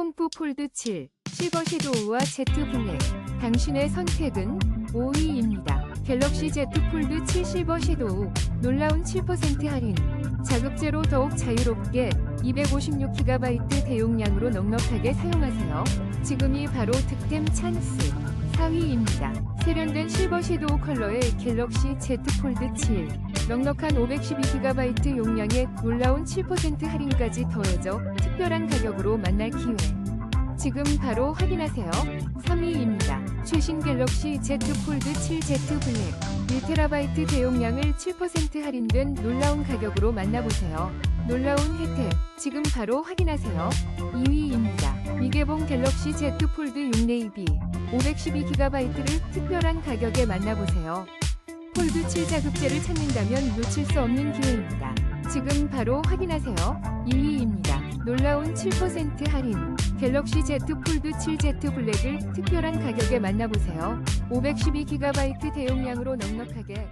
폼프 폴드 7, 실버 섀도우와 Z 블랙. 당신의 선택은 5위입니다. 갤럭시 Z 폴드 7 실버 섀도우. 놀라운 7% 할인. 자급제로 더욱 자유롭게 256GB 대용량으로 넉넉하게 사용하세요. 지금이 바로 득템 찬스. 4위입니다. 세련된 실버 섀도우 컬러의 갤럭시 Z 폴드 7. 넉넉한 512GB 용량에 놀라운 7% 할인까지 더해져 특별한 가격으로 만날 기회. 지금 바로 확인하세요. 3위입니다. 최신 갤럭시 Z 폴드 7 Z 블랙 1TB 대용량을 7% 할인된 놀라운 가격으로 만나보세요. 놀라운 혜택 지금 바로 확인하세요. 2위입니다. 미개봉 갤럭시 Z 폴드 6 네이비 512GB를 특별한 가격에 만나보세요. 폴드 7 자급제를 찾는다면 놓칠 수 없는 기회입니다. 지금 바로 확인하세요. 2위입니다. 놀라운 7% 할인. 갤럭시 Z 폴드 7 Z 블랙을 특별한 가격에 만나보세요. 512GB 대용량으로 넉넉하게